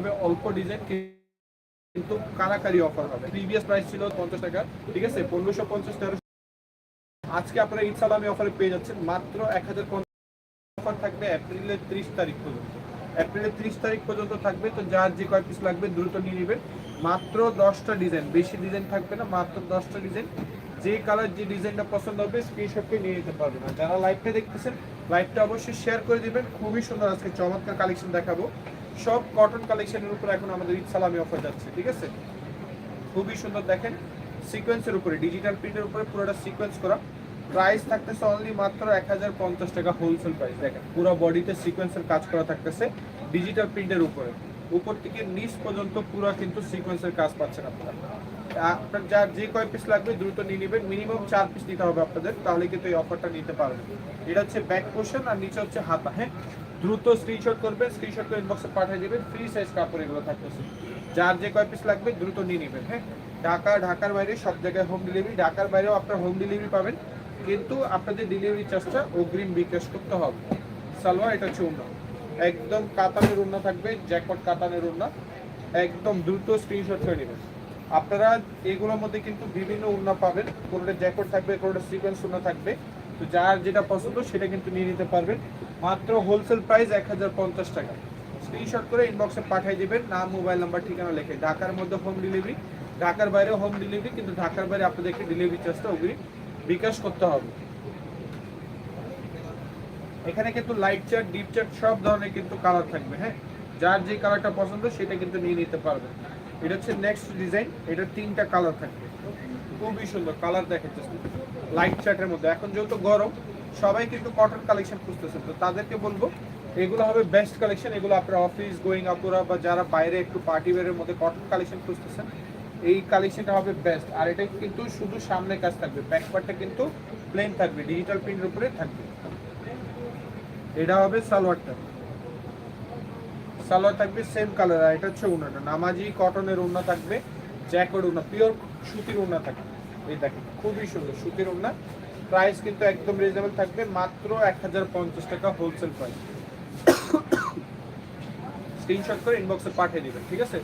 হবে অল্প ডিজাইন, কিন্তু কারাকারি অফার হবে। প্রিভিয়াস প্রাইস ছিল পঞ্চাশ টাকা, ঠিক আছে? পনেরোশো পঞ্চাশ তেরো আজকে আপনারা ঈদ সালামি অফারে পেয়ে যাচ্ছেন। মাত্র এক হাজার অফার থাকবে এপ্রিলের ত্রিশ তারিখ পর্যন্ত। এপ্রিলের ত্রিশ তারিখ পর্যন্ত থাকবে, তো যার যে কয় পিস লাগবে দ্রুত নিয়ে নেবেন। মাত্র দশটা ডিজাইন, বেশি ডিজাইন থাকবে না, মাত্র দশটা ডিজাইন। যে কালার যে ডিজাইনটা পছন্দ হবে স্ক্রিনশট করে নিয়ে নিতে পারবেন। আর যারা লাইভটা দেখতেছেন লাইভটা অবশ্যই শেয়ার করে দিবেন। খুবই সুন্দর আজকে চমৎকার কালেকশন দেখাবো। সব কটন কালেকশনের উপর এখন আমাদের ঈদ সালামি অফার যাচ্ছে, ঠিক আছে? খুবই সুন্দর, দেখেন সিকোয়েন্সের উপরে ডিজিটাল প্রিন্টের উপরে পুরোটা সিকোয়েন্স করা। প্রাইস থাকতেছে অনলি মাত্র এক হাজার পঞ্চাশ টাকা হোলসেল প্রাইস দেখেন, পুরো বডিতে সিকোয়েন্সের কাজ করা থাকতেছে ডিজিটাল প্রিন্টের উপরে। উপর থেকে নিচ পর্যন্ত পুরো কিন্তু সিকোয়েন্সের কাজ পাচ্ছেন আপনারা। আপনার যার যে কয় পিস লাগবে দ্রুত নিয়ে নেবেন। মিনিমাম চার পিস নিতে হবে আপনাদের, তাহলে কিন্তু এই অফারটা নিতে পারবেন। এটা হচ্ছে ব্যাক পোর্শন আর নিচে হচ্ছে হাতা হ্যাঁ? দ্রুত স্ক্রিনশট করবেন স্ক্রিনশট করে ইনবক্সে পাঠিয়ে দেবেন ফ্রি সাইজ কাপড় এগুলো থাকতেছে। যার যে কয় পিস লাগবে, দ্রুত নিয়ে নেবেন হ্যাঁ? ঢাকা, ঢাকার বাইরে সব জায়গায় হোম ডেলিভারি ঢাকার বাইরেও আপনার হোম ডেলিভারি পাবেন। কিন্তু আপনাদের ডেলিভারি চার্জটা অগ্রিম বিকাশ করতে হবে। সালোয়ার, এটা হচ্ছে উন্না একদম কাতানের উন্না থাকবে জ্যাকট কাতানের উন্না একদম দ্রুত স্ক্রিনশট করে নেবেন। আপনারা এগুলোর মধ্যে কিন্তু বিভিন্ন উন্না পাবেন। কোনোটা জ্যাকট থাকবে, কোনোটা সিকোয়েন্স উন্না থাকবে। তো যার যেটা পছন্দ সেটা কিন্তু নিয়ে নিতে পারবেন। মাত্র হোলসেল প্রাইস এক হাজার পঞ্চাশ টাকা। স্ক্রিনশট করে ইনবক্সে পাঠিয়ে দেবেন। নাম মোবাইল নাম্বার ঠিকানা লিখে। ঢাকার মধ্যে হোম ডেলিভারি ঢাকার বাইরেও হোম ডেলিভারি কিন্তু ঢাকার বাইরে আপনাদেরকে ডেলিভারি চার্জটা অগ্রিম বিকাশ করতে হবে। এখানে কিন্তু লাইট চার্ট ডিপ চার্ট সব ধরনের কিন্তু কালার থাকবে হ্যাঁ? যার যে কালারটা পছন্দ সেটা কিন্তু নিয়ে নিতে পারবেন। এটা হচ্ছে নেক্সট ডিজাইন এটা তিনটা কালার থাকবে। খুবই সুন্দর কালার দেখাচ্ছে লাইট চার্টের মধ্যে। এখন যেহেতু গরম, সবাই কিন্তু কটন কালেকশন খুঁজতেছেন। তো তাদেরকে বলব, এগুলো হবে বেস্ট কালেকশন এগুলো আপনার অফিস গোয়িং আপুরা বা যারা বাইরে একটু পার্টি ওয়ারের মধ্যে কটন কালেকশন খুঁজতেছেন, এই কালেকশনটা হবে বেস্ট আর এটা কিন্তু শুধু সামনে কাজ থাকবে ব্যাক কিন্তু প্লেন থাকবে ডিজিটাল প্রিন্টের উপরে থাকবে। এটা হবে সালোয়ারটা। সালোয়ার থাকবে সেম কালার আর এটা হচ্ছে উনাটা নামাজি কটনের উন্না থাকবে জ্যাকেট উন্না পিওর সুতির উন্না থাকবে। এই দেখেন, খুবই সুন্দর সুতির উন্না প্রাইস কিন্তু একদম রিজনেবল থাকবে, মাত্র এক হাজার পঞ্চাশ টাকা হোলসেল প্রাইস স্ক্রিনশট করে ইনবক্সে পাঠিয়ে দিবেন, ঠিক আছে?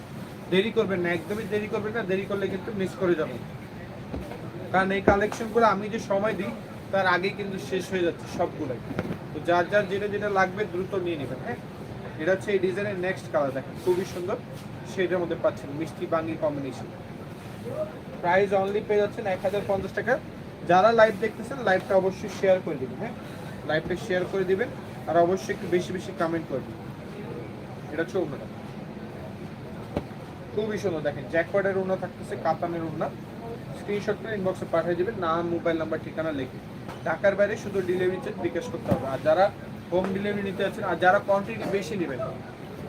দেরি করবেন না, একদমই দেরি করবেন না, দেরি করলে কিন্তু মিস করে যাবেন। কারণ এই কালেকশনগুলো আমি যে সময় দিই, তার আগে কিন্তু শেষ হয়ে যাচ্ছে সবগুলোই। তো যার যার যেটা যেটা লাগবে দ্রুত নিয়ে নেবেন হ্যাঁ? এটা হচ্ছে এই ডিজাইনের নেক্সট কালার দেখেন, খুবই সুন্দর। সেটার মধ্যে পাচ্ছেন মিষ্টি বাঙ্গি কম্বিনেশন প্রাইস অনলি পেয়ে যাচ্ছেন এক হাজার পঞ্চাশ টাকা। যারা লাইভ দেখতেছেন লাইভটা অবশ্যই শেয়ার করে দিবেন হ্যাঁ? লাইভটা শেয়ার করে দিবেন, আর অবশ্যই একটু বেশি বেশি কমেন্ট করবেন এটা হচ্ছে অন্যটা খুবই সুন্দর, দেখেন জ্যাকপটের উন্না থাকতেছে, কাতানের উন্না স্ক্রিনশট করে ইনবক্সে পাঠিয়ে দেবেন, নাম মোবাইল নাম্বার ঠিকানা লিখে। ঢাকার বাইরে শুধু ডেলিভারি চার্জ বিকাশ করতে হবে। আর যারা হোম ডেলিভারি নিতে আছেন আর যারা কোয়ান্টিটি বেশি নেবেন,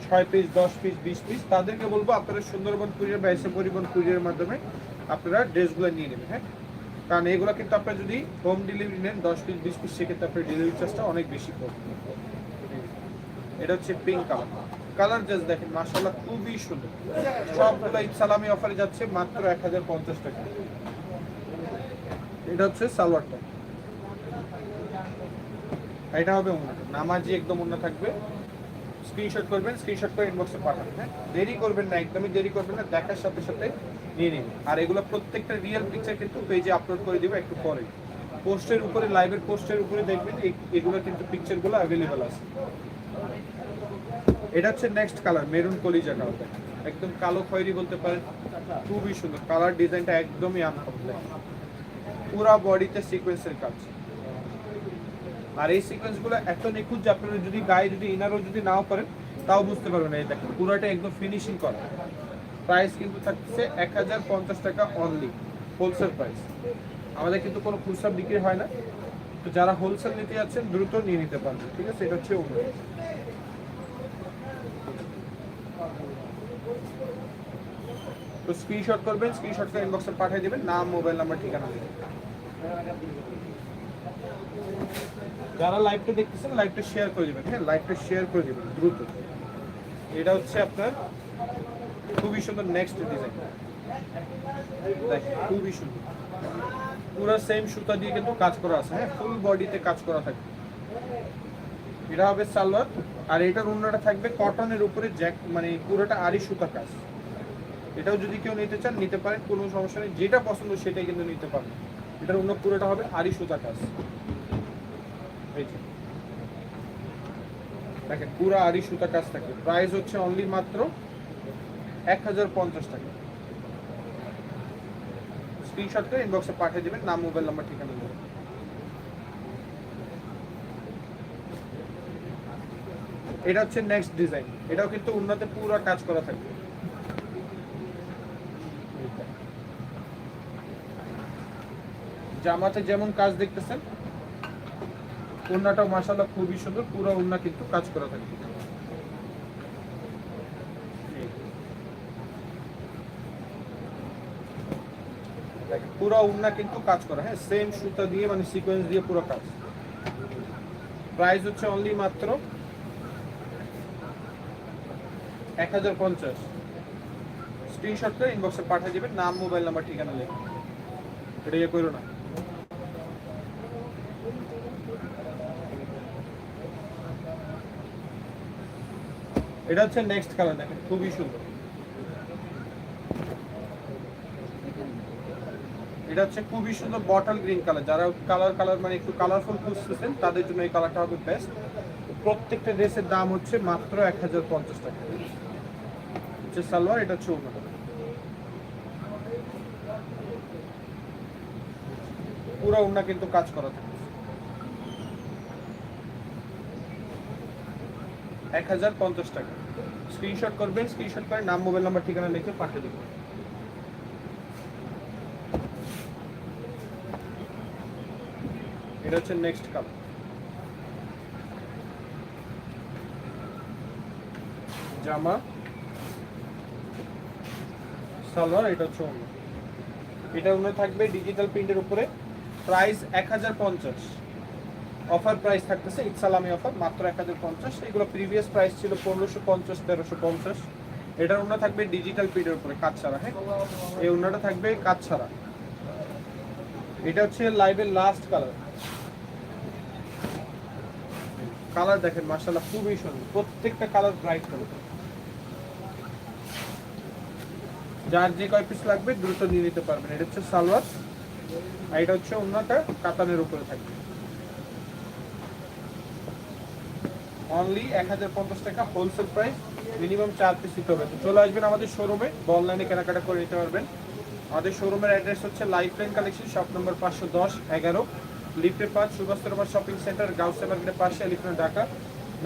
ছয় পিস দশ পিস বিশ পিস তাদেরকে বলব আপনারা সুন্দরবন কুরিয়ার বা এসে পরিবহন কুরিয়ার মাধ্যমে আপনারা ড্রেসগুলো নিয়ে নেবেন হ্যাঁ? কারণ এগুলো কিন্তু আপনারা যদি হোম ডেলিভারি নেন, দশ পিস বিশ পিস সেক্ষেত্রে আপনার ডেলিভারি চার্জটা অনেক বেশি পড়বে। এটা হচ্ছে পিঙ্ক কালার কালার জাস্ট দেখেন, মাশাআল্লাহ খুবই সুন্দর। সবগুলো সালামি অফারে যাচ্ছে মাত্র এক হাজার পঞ্চাশ টাকা। এটা হচ্ছে সালোয়ারটা। এটা হবে ওনাটা নামাজি একদম অন্য থাকবে। স্ক্রিনশট করবেন স্ক্রিনশট করে ইনবক্সে পাঠাবেন হ্যাঁ? দেরি করবেন না, একদমই দেরি করবেন না, দেখার সাথে সাথে নিয়ে নিন আর এগুলো প্রত্যেকটা রিয়েল পিকচার কিন্তু পেজে আপলোড করে দিব একটু পরে। পোস্টের উপরে লাইভের পোস্টের উপরে দেখবেন এগুলো কিন্তু পিকচারগুলো অ্যাভেলেবেল আছে। এটা হচ্ছে নেক্সট কালার মেরুন কলিজা কালার একদম কালো খয়েরি বলতে পারেন। খুবই সুন্দর। কালার ডিজাইনটা একদমই আনকমপ্লেক্স পুরা বডিতে সিকোয়েন্সের কাজ। আর এই সিকোয়েন্সগুলো এত নিখুঁত যে আপনারা যদি গায়ে যদি ইনারও যদি নাও করেন, তাও বুঝতে পারবেন এই দেখেন, পুরোটা একদম ফিনিশিং করা। প্রাইস কিন্তু থাকছে এক হাজার পঞ্চাশ টাকা অনলি হোলসেল প্রাইস আমাদের কিন্তু কোনো খুচরা বিক্রি হয় না। তো যারা হোলসেল নিতে যাচ্ছেন, দ্রুত নিয়ে নিতে পারবেন, ঠিক আছে? এটা হচ্ছে অন্য তো স্ক্রিনশট করবেন স্ক্রিনশট করে ইনবক্সে পাঠিয়ে দিবেন, নাম মোবাইল নাম্বার ঠিকানা। দিবেন যারা লাইভটা দেখতেছেন লাইভটা শেয়ার করে দিবেন হ্যাঁ? লাইভটা শেয়ার করে দিবেন, দ্রুত। এটা হচ্ছে আপনার খুবই সুন্দর নেক্সট ডিজাইন খুবই সুন্দর। পুরো সেম সুতা দিয়ে কিন্তু কাজ করা আছে হ্যাঁ? ফুল বডিতে কাজ করা থাকে এটা হবে সালোয়ার, আর এটার অন্যটা থাকবে কটনের উপরে জ্যাক মানে পুরোটা আড়ি সুতা কাজ। এটাও যদি কেউ নিতে চান, নিতে পারেন, কোনো সমস্যা নেই। যেটা পছন্দ সেটাই কিন্তু নিতে পারেন এটার অন্য পুরোটা হবে আড়ি সুতা কাজ। এই। দেখেন, পুরো আড়ি সুতা কাজ থাকে। প্রাইস হচ্ছে অনলি মাত্র এক হাজার পঞ্চাশ টাকা। স্ক্রিনশট করে ইনবক্সে পাঠিয়ে দেবেন, নাম মোবাইল নাম্বার ঠিকানা দেবেন এটা হচ্ছে নেক্সট ডিজাইন এটাও কিন্তু উন্নতে পুরো কাজ করা থাকবে জামাতে যেমন কাজ দেখতেছেন উন্নাটাও মাসাল্লাহ খুবই সুন্দর পুরো উন্না কিন্তু কাজ করা দেখেন, পুরো উন্না কিন্তু কাজ করা হ্যাঁ সেম সুতা দিয়ে মানে সিকোয়েন্স দিয়ে পুরো কাজ। প্রাইস হচ্ছে অনলি মাত্র এক হাজার পঞ্চাশ। স্ক্রিনশট করে ইনবক্সে পাঠিয়ে দিবেন নাম মোবাইল নাম্বার ঠিকানা লেখা। এটা ইয়ে করো না। এটা হচ্ছে নেক্সট কালার দেখেন, খুবই সুন্দর। এটা হচ্ছে খুবই সুন্দর বটল গ্রিন কালার যারা কালার কালার মানে একটু কালারফুল খুঁজতেছেন, তাদের জন্য এই কালারটা হবে বেস্ট প্রত্যেকটা ড্রেসের দাম হচ্ছে মাত্র এক হাজার পঞ্চাশ টাকা। হচ্ছে সালোয়ার, এটা হচ্ছে ওড়না পুরো ওড়না কিন্তু কাজ করা থাকে। এক হাজার পঞ্চাশ টাকা। স্ক্রিনশট করবেন স্ক্রিনশট করে নাম মোবাইল নাম্বার ঠিকানা লিখে পাঠিয়ে দেবেন। এটা হচ্ছে নেক্সট কালার জামা, সালোয়ার, এটা হচ্ছে অন্য এটা অন্য থাকবে ডিজিটাল প্রিন্টের উপরে। প্রাইস এক হাজার পঞ্চাশ। অফার প্রাইস থাকতেছে ইটসালামি অফার, মাত্র এক হাজার পঞ্চাশ। এগুলো প্রিভিয়াস প্রাইস ছিল পনেরোশো পঞ্চাশ, তেরোশো পঞ্চাশ। এটার অন্য থাকবে ডিজিটাল প্রিন্টের উপরে, কাজ ছাড়া হ্যাঁ? এই অন্যটা থাকবে কাজ ছাড়া। এটা হচ্ছে লাইভের লাস্ট কালার কালার দেখেন মার্শাল্লাহ খুবই সুন্দর। প্রত্যেকটা কালার ব্রাইট কালার যার যে কয় পিস লাগবে, দ্রুত নিয়ে নিতে পারবেন। এটা হচ্ছে সালোয়ার, আর এটা হচ্ছে অন্যটা কাতানের উপরে থাকবে। অনলি এক হাজার পঞ্চাশ টাকা হোলসেল প্রাইস মিনিমাম চার পিস দিতে হবে। তো চলে আসবেন আমাদের শোরুমে অনলাইনে কেনাকাটা করে নিতে পারবেন। আমাদের শোরুমের অ্যাড্রেস হচ্ছে Life Line Collection shop number পাঁচশো দশ, এগারো। লিফটে পাঁচ সুভাষতরমার শপিং সেন্টার গাউসে মার্কেটের পাশে এলিফ্রেন্ট ঢাকা।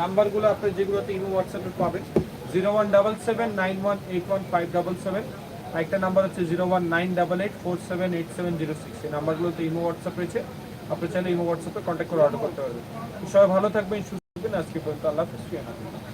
নাম্বারগুলো আপনি যেগুলোতে ইমো হোয়াটসঅ্যাপে পাবেন। Zero one double seven nine one eight one five double seven একটা নাম্বার হচ্ছে zero one nine double eight four seven eight seven zero six এই নাম্বারগুলোতে ইমো হোয়াটসঅ্যাপ রয়েছে। আপনি চাইলে ইমো হোয়াটসঅ্যাপে কন্ট্যাক্ট করে অর্ডার করতে পারবেন। সবাই ভালো থাকবেন সুস্থ থাকবেন আজকে পর্যন্ত আল্লাহ হাফিজ